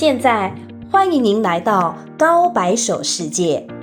现在欢迎您来到高白手世界。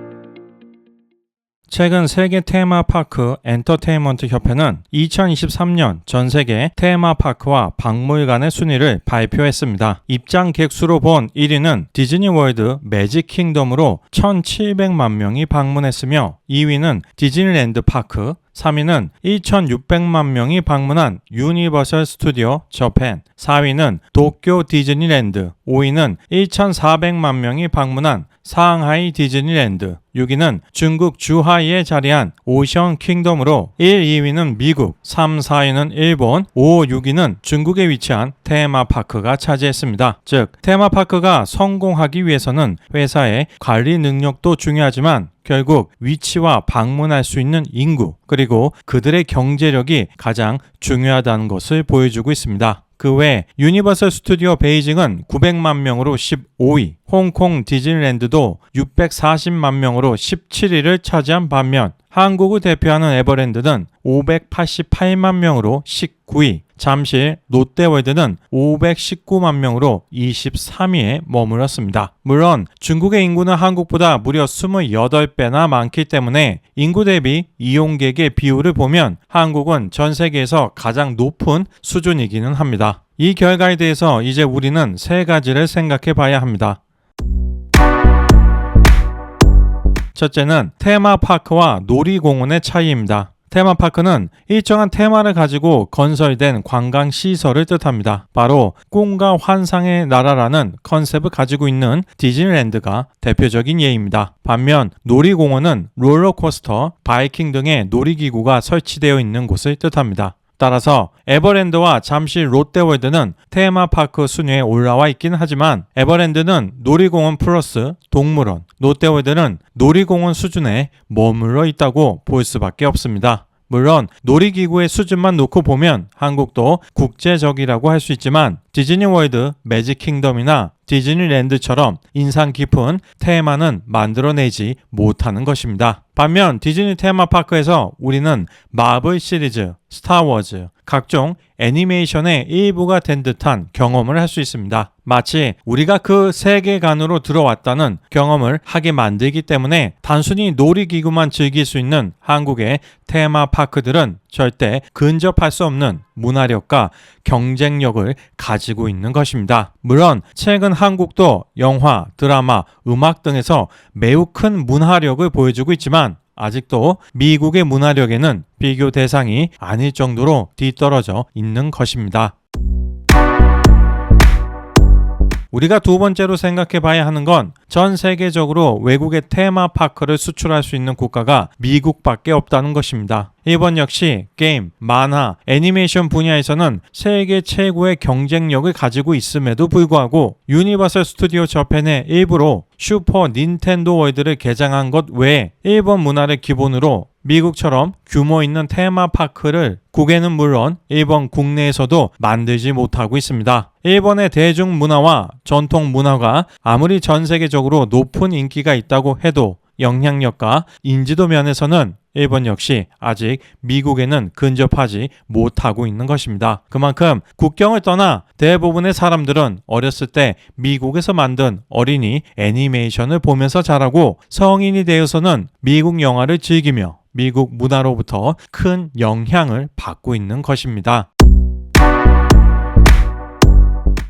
최근 세계 테마파크 엔터테인먼트 협회는 2023년 전 세계 테마파크와 박물관의 순위를 발표했습니다. 입장 객 수로 본 1위는 디즈니 월드 매직 킹덤으로 1,700만 명이 방문했으며 2위는 디즈니랜드 파크, 3위는 1,600만 명이 방문한 유니버설 스튜디오 저팬, 4위는 도쿄 디즈니랜드, 5위는 1,400만 명이 방문한 상하이 디즈니랜드, 6위는 중국 주하이에 자리한 오션 킹덤으로 1, 2위는 미국, 3, 4위는 일본, 5, 6위는 중국에 위치한 테마파크가 차지했습니다. 즉, 테마파크가 성공하기 위해서는 회사의 관리 능력도 중요하지만 결국 위치와 방문할 수 있는 인구, 그리고 그들의 경제력이 가장 중요하다는 것을 보여주고 있습니다. 그 외 유니버설 스튜디오 베이징은 900만 명으로 15위, 홍콩 디즈니랜드도 640만 명으로 17위를 차지한 반면 한국을 대표하는 에버랜드는 588만 명으로 19 위, 잠실 롯데월드는 519만 명으로 23위에 머물렀습니다. 물론 중국의 인구는 한국보다 무려 28배나 많기 때문에 인구 대비 이용객의 비율을 보면 한국은 전 세계에서 가장 높은 수준이기는 합니다. 이 결과에 대해서 이제 우리는 세 가지를 생각해 봐야 합니다. 첫째는 테마파크와 놀이공원의 차이입니다. 테마파크는 일정한 테마를 가지고 건설된 관광 시설을 뜻합니다. 바로 꿈과 환상의 나라라는 컨셉을 가지고 있는 디즈니랜드가 대표적인 예입니다. 반면 놀이공원은 롤러코스터, 바이킹 등의 놀이기구가 설치되어 있는 곳을 뜻합니다. 따라서 에버랜드와 잠실 롯데월드는 테마파크 순위에 올라와 있긴 하지만 에버랜드는 놀이공원 플러스 동물원, 롯데월드는 놀이공원 수준에 머물러 있다고 볼 수밖에 없습니다. 물론 놀이기구의 수준만 놓고 보면 한국도 국제적이라고 할 수 있지만 디즈니월드 매직 킹덤이나 디즈니랜드처럼 인상 깊은 테마는 만들어내지 못하는 것입니다. 반면 디즈니 테마파크에서 우리는 마블 시리즈, 스타워즈, 각종 애니메이션의 일부가 된 듯한 경험을 할 수 있습니다. 마치 우리가 그 세계관으로 들어왔다는 경험을 하게 만들기 때문에 단순히 놀이기구만 즐길 수 있는 한국의 테마파크들은 절대 근접할 수 없는 문화력과 경쟁력을 가지고 있는 것입니다. 물론 최근 한국도 영화, 드라마, 음악 등에서 매우 큰 문화력을 보여주고 있지만 아직도 미국의 문화력에는 비교 대상이 아닐 정도로 뒤떨어져 있는 것입니다. 우리가 두 번째로 생각해 봐야 하는 건 전 세계적으로 외국의 테마파크를 수출할 수 있는 국가가 미국밖에 없다는 것입니다. 일본 역시 게임, 만화, 애니메이션 분야에서는 세계 최고의 경쟁력을 가지고 있음에도 불구하고 유니버설 스튜디오 저펜의 일부로 슈퍼 닌텐도 월드를 개장한 것 외에 일본 문화를 기본으로 미국처럼 규모 있는 테마파크를 국외는 물론 일본 국내에서도 만들지 못하고 있습니다. 일본의 대중 문화와 전통 문화가 아무리 전 세계적으로 높은 인기가 있다고 해도 영향력과 인지도 면에서는 일본 역시 아직 미국에는 근접하지 못하고 있는 것입니다. 그만큼 국경을 떠나 대부분의 사람들은 어렸을 때 미국에서 만든 어린이 애니메이션을 보면서 자라고 성인이 되어서는 미국 영화를 즐기며 미국 문화로부터 큰 영향을 받고 있는 것입니다.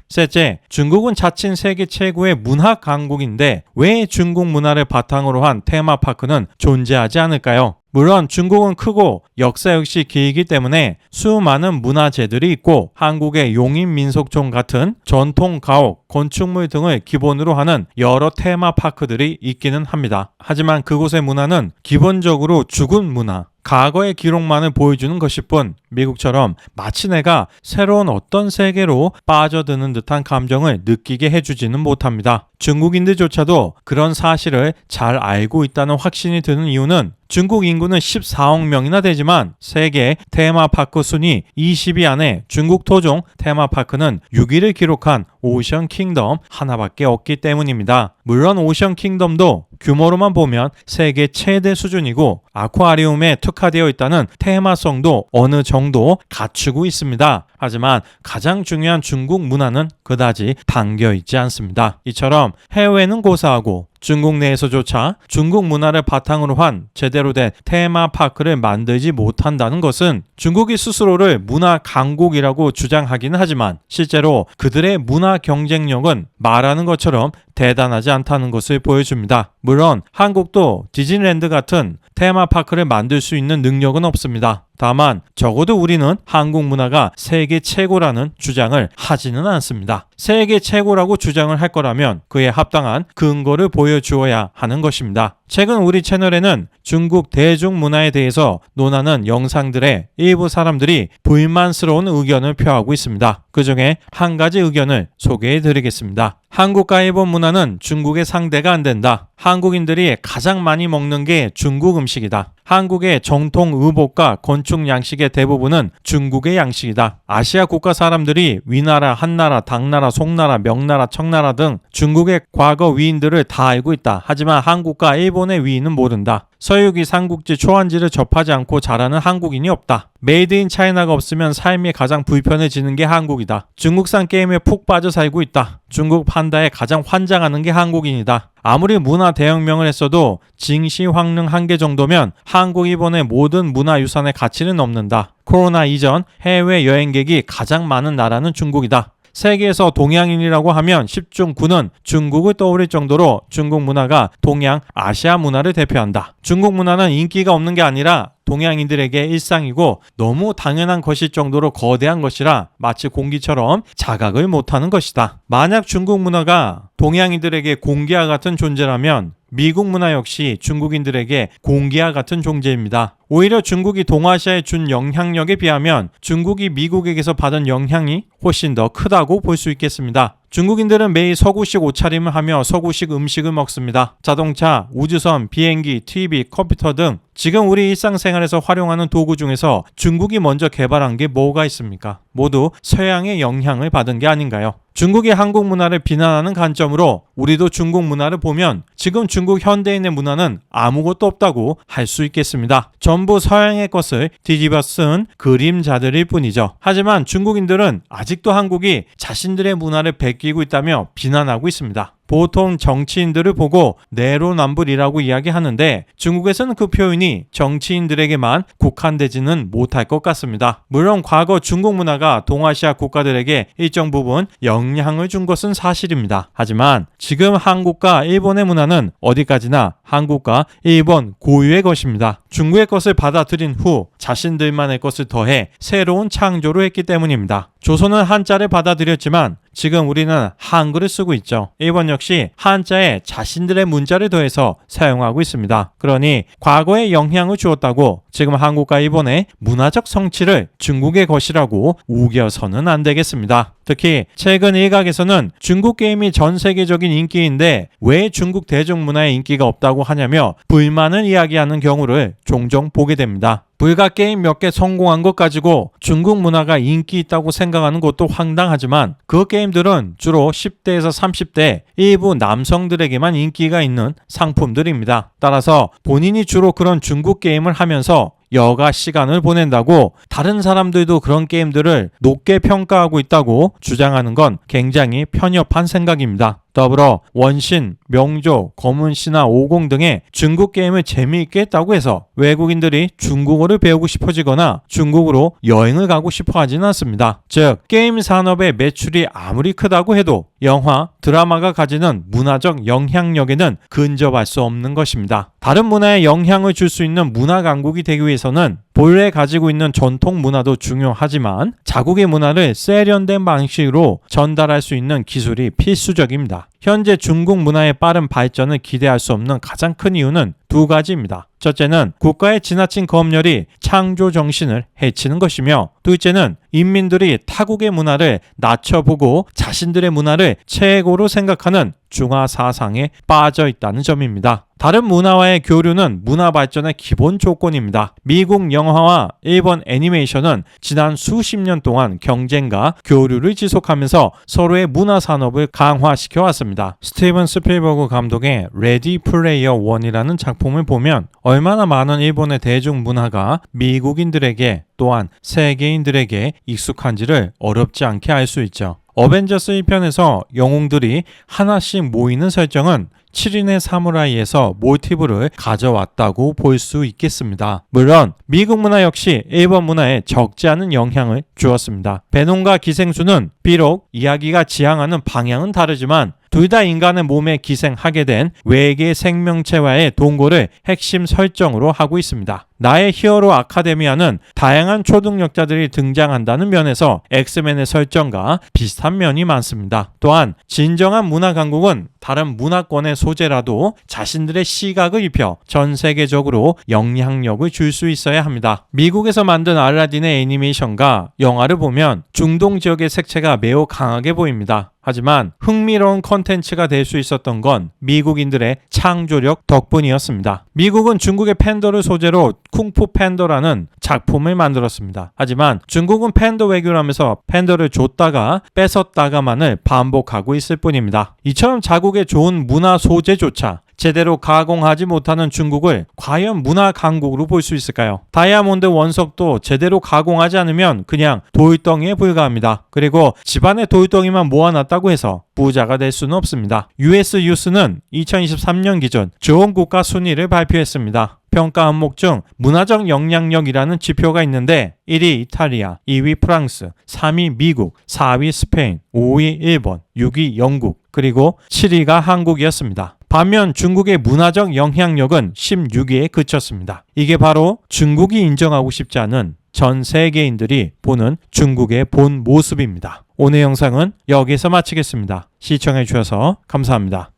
셋째, 중국은 자칭 세계 최고의 문화 강국인데 왜 중국 문화를 바탕으로 한 테마파크는 존재하지 않을까요? 물론 중국은 크고 역사 역시 길기 때문에 수많은 문화재들이 있고 한국의 용인 민속촌 같은 전통 가옥, 건축물 등을 기본으로 하는 여러 테마파크들이 있기는 합니다. 하지만 그곳의 문화는 기본적으로 죽은 문화, 과거의 기록만을 보여주는 것일 뿐 미국처럼 마치 내가 새로운 어떤 세계로 빠져드는 듯한 감정을 느끼게 해주지는 못합니다. 중국인들조차도 그런 사실을 잘 알고 있다는 확신이 드는 이유는 중국 인구는 14억 명이나 되지만 세계 테마파크 순위 20위 안에 중국 토종 테마파크는 6위를 기록한 오션 킹덤 하나밖에 없기 때문입니다. 물론 오션 킹덤도 규모로만 보면 세계 최대 수준이고 아쿠아리움에 특화되어 있다는 테마성도 어느 정도 정도 갖추고 있습니다. 하지만 가장 중요한 중국 문화는 그다지 담겨 있지 않습니다. 이처럼 해외는 고사하고 중국 내에서조차 중국 문화를 바탕으로 한 제대로 된 테마파크를 만들지 못한다는 것은 중국이 스스로를 문화 강국이라고 주장하기는 하지만 실제로 그들의 문화 경쟁력은 말하는 것처럼 대단하지 않다는 것을 보여줍니다. 물론 한국도 디즈니랜드 같은 테마파크를 만들 수 있는 능력은 없습니다. 다만 적어도 우리는 한국 문화가 세계 최고라는 주장을 하지는 않습니다. 세계 최고라고 주장을 할 거라면 그에 합당한 근거를 보여 주어야 하는 것입니다. 최근 우리 채널에는 중국 대중문화에 대해서 논하는 영상들의 일부 사람들이 불만스러운 의견을 표하고 있습니다. 그 중에 한 가지 의견을 소개해 드리겠습니다. 한국과 일본 문화는 중국의 상대가 안 된다. 한국인들이 가장 많이 먹는 게 중국 음식이다. 한국의 정통 의복과 건축 양식의 대부분은 중국의 양식이다. 아시아 국가 사람들이 위나라, 한나라, 당나라, 송나라, 명나라, 청나라 등 중국의 과거 위인들을 다 알고 있다. 하지만 한국과 일본의 위인은 모른다. 서유기 삼국지 초안지를 접하지 않고 자라는 한국인이 없다. 메이드 인 차이나가 없으면 삶이 가장 불편해지는 게 한국이다. 중국산 게임에 푹 빠져 살고 있다. 중국 판다에 가장 환장하는 게 한국인이다. 아무리 문화 대혁명을 했어도 징시 황릉 한 개 정도면 한국 일본의 모든 문화유산의 가치는 없는다. 코로나 이전 해외 여행객이 가장 많은 나라는 중국이다. 세계에서 동양인이라고 하면 10중 9는 중국을 떠올릴 정도로 중국 문화가 동양 아시아 문화를 대표한다. 중국 문화는 인기가 없는 게 아니라 동양인들에게 일상이고 너무 당연한 것일 정도로 거대한 것이라 마치 공기처럼 자각을 못하는 것이다. 만약 중국 문화가 동양인들에게 공기와 같은 존재라면 미국 문화 역시 중국인들에게 공기와 같은 존재입니다. 오히려 중국이 동아시아에 준 영향력에 비하면 중국이 미국에게서 받은 영향이 훨씬 더 크다고 볼 수 있겠습니다. 중국인들은 매일 서구식 옷차림을 하며 서구식 음식을 먹습니다. 자동차, 우주선, 비행기, TV, 컴퓨터 등 지금 우리 일상생활에서 활용하는 도구 중에서 중국이 먼저 개발한 게 뭐가 있습니까? 모두 서양의 영향을 받은 게 아닌가요? 중국이 한국 문화를 비난하는 관점으로 우리도 중국 문화를 보면 지금 중국 현대인의 문화는 아무것도 없다고 할 수 있겠습니다. 전부 서양의 것을 뒤집어 쓴 그림자들일 뿐이죠. 하지만 중국인들은 아직도 한국이 자신들의 문화를 베끼고 있다며 비난하고 있습니다. 보통 정치인들을 보고 내로남불이라고 이야기하는데 중국에서는 그 표현이 정치인들에게만 국한되지는 못할 것 같습니다. 물론 과거 중국 문화가 동아시아 국가들에게 일정 부분 영향을 준 것은 사실입니다. 하지만 지금 한국과 일본의 문화는 어디까지나 한국과 일본 고유의 것입니다. 중국의 것을 받아들인 후 자신들만의 것을 더해 새로운 창조를 했기 때문입니다. 조선은 한자를 받아들였지만 지금 우리는 한글을 쓰고 있죠. 일본 역시 한자에 자신들의 문자를 더해서 사용하고 있습니다. 그러니 과거에 영향을 주었다고 지금 한국과 일본의 문화적 성취를 중국의 것이라고 우겨서는 안 되겠습니다. 특히 최근 일각에서는 중국 게임이 전 세계적인 인기인데 왜 중국 대중문화의 인기가 없다고 하냐며 불만을 이야기하는 경우를 종종 보게 됩니다. 불가 게임 몇 개 성공한 것 가지고 중국 문화가 인기 있다고 생각하는 것도 황당하지만 그 게임들은 주로 10대에서 30대 일부 남성들에게만 인기가 있는 상품들입니다. 따라서 본인이 주로 그런 중국 게임을 하면서 여가 시간을 보낸다고 다른 사람들도 그런 게임들을 높게 평가하고 있다고 주장하는 건 굉장히 편협한 생각입니다. 더불어 원신, 명조, 검은신화, 오공 등의 중국 게임을 재미있게 했다고 해서 외국인들이 중국어를 배우고 싶어지거나 중국으로 여행을 가고 싶어 하지는 않습니다. 즉, 게임 산업의 매출이 아무리 크다고 해도 영화, 드라마가 가지는 문화적 영향력에는 근접할 수 없는 것입니다. 다른 문화에 영향을 줄 수 있는 문화 강국이 되기 위해서는 본래 가지고 있는 전통 문화도 중요하지만 자국의 문화를 세련된 방식으로 전달할 수 있는 기술이 필수적입니다. 현재 중국 문화의 빠른 발전을 기대할 수 없는 가장 큰 이유는 두 가지입니다. 첫째는 국가의 지나친 검열이 창조 정신을 해치는 것이며 둘째는 인민들이 타국의 문화를 낮춰보고 자신들의 문화를 최고로 생각하는 중화 사상에 빠져 있다는 점입니다. 다른 문화와의 교류는 문화 발전의 기본 조건입니다. 미국 영화와 일본 애니메이션은 지난 수십 년 동안 경쟁과 교류를 지속하면서 서로의 문화 산업을 강화시켜 왔습니다. 스티븐 스필버그 감독의 레디 플레이어 1이라는 작품 작품을 보면 얼마나 많은 일본의 대중문화가 미국인들에게 또한 세계인들에게 익숙한지를 어렵지 않게 알 수 있죠. 어벤져스 1편에서 영웅들이 하나씩 모이는 설정은 7인의 사무라이에서 모티브를 가져왔다고 볼 수 있겠습니다. 물론 미국 문화 역시 일본 문화에 적지 않은 영향을 주었습니다. 베놈과 기생수는 비록 이야기가 지향하는 방향은 다르지만 둘 다 인간의 몸에 기생하게 된 외계 생명체와의 동거를 핵심 설정으로 하고 있습니다. 나의 히어로 아카데미아는 다양한 초능력자들이 등장한다는 면에서 엑스맨의 설정과 비슷한 면이 많습니다. 또한 진정한 문화 강국은 다른 문화권의 소재라도 자신들의 시각을 입혀 전 세계적으로 영향력을 줄 수 있어야 합니다. 미국에서 만든 알라딘의 애니메이션과 영화를 보면 중동 지역의 색채가 매우 강하게 보입니다. 하지만 흥미로운 컨텐츠가 될 수 있었던 건 미국인들의 창조력 덕분이었습니다. 미국은 중국의 팬더를 소재로 쿵푸 팬더라는 작품을 만들었습니다. 하지만 중국은 팬더 외교라면서 팬더를 줬다가 뺏었다가만을 반복하고 있을 뿐입니다. 이처럼 자국의 좋은 문화 소재조차 제대로 가공하지 못하는 중국을 과연 문화 강국으로 볼 수 있을까요? 다이아몬드 원석도 제대로 가공하지 않으면 그냥 돌덩이에 불과합니다. 그리고 집안에 돌덩이만 모아놨다고 해서 부자가 될 수는 없습니다. US 유스는 2023년 기준 좋은 국가 순위를 발표했습니다. 평가 항목 중 문화적 영향력이라는 지표가 있는데 1위 이탈리아, 2위 프랑스, 3위 미국, 4위 스페인, 5위 일본, 6위 영국, 그리고 7위가 한국이었습니다. 반면 중국의 문화적 영향력은 16위에 그쳤습니다. 이게 바로 중국이 인정하고 싶지 않은 전 세계인들이 보는 중국의 본 모습입니다. 오늘 영상은 여기서 마치겠습니다. 시청해 주셔서 감사합니다.